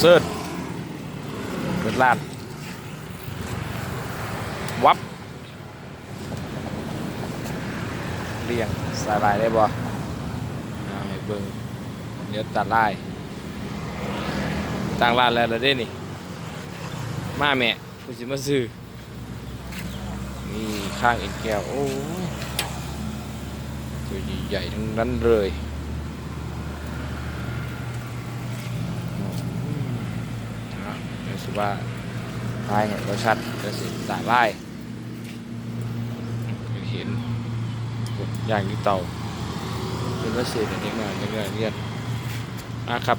เซิร์ชเปิดร้าน วับเรียงสายลายได้บ่เอาให้เบิ่งเดี๋ยวตัดลายตั้งร้านแล้วละเด้นี่ มาแม่กูสิมาซื้อนี่ข้างเอ็นแก้ว โอ้ยตัวใหญ่ๆทั้งนั้นเลยอืมอะเดี๋ยว สิว่าลายเห็นรสชัดเดี๋ยวสิสายลายเห็นอย่างที่เตาเป็นวัสดุเด็กหน่อยเด็กหน่อยเรียนอะครับ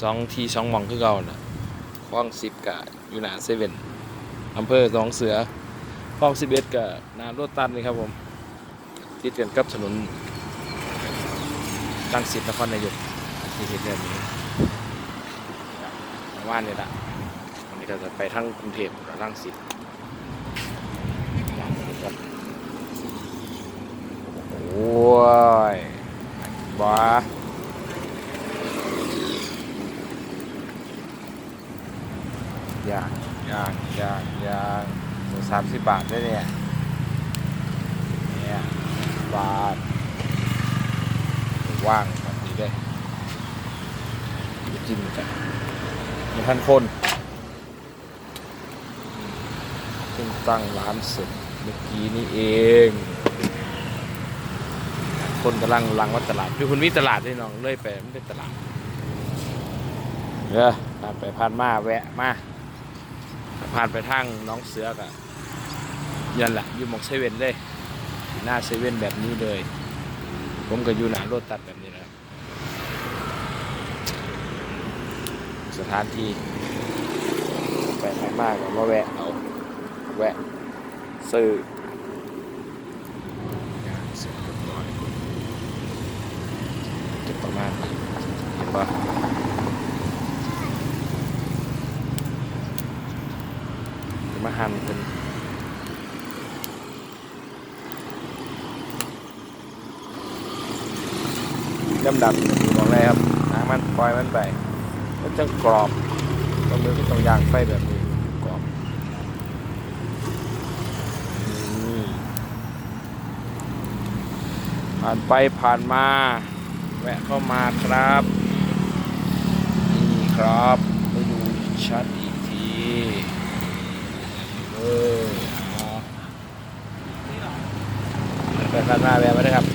สองทีสองหมองคือเก่าน่ะคลองสิบกะอยู่หนาเซเว่นอำเภอหนองเสือคลองสิบเอ็ดกับนาโรตันนี่ครับผมติดกันกับถนนรังสิตนครนายกที่เห็นแบบนี้มาว่านนี่แหละวั นนี้ก็จะไปทั้งกรุงเทพและรังสิตโอ้ยบ้าอย่ากอยากอยากอยากสามสิบบาทได้เนี่ยเนี่ยบาทว่างแบบนี้ได้จิ้มกันมีพันคน เพิ่งตั้งร้านเสร็จเมื่อกี้นี่เอง คนกำลังลังว่าตลาดคือคุณมีตลาดด้วยน้องเลยไปไม่เป็นตลาดเออผ่านไปผ่านมาแวะมาผ่านไปทางน้องเสือกอะยันแหละอยู่หมองเซเว่นเลยหน้าเซเว่นแบบนี้เลย ผมก็อยู่หน้ารถตัดแบบนี้นะสถานที่ไปไหนมากก็มาแวะเอา แวะซื้อจเรียบร้อยจะประมาณนี้เห็นปะมาหั่นเป็นดำดำบอกเลยครับหางมันปล่อยมันไปมันจะกรอบตรงมือก็ต้องยางไฟแบบนี้กรอบนี่ ผ่านไปผ่านมา แวะเข้ามาครับ นี่ครับไปดูชัดอีกทีเออเอาไปพันมาแวะไม่ได้ครับ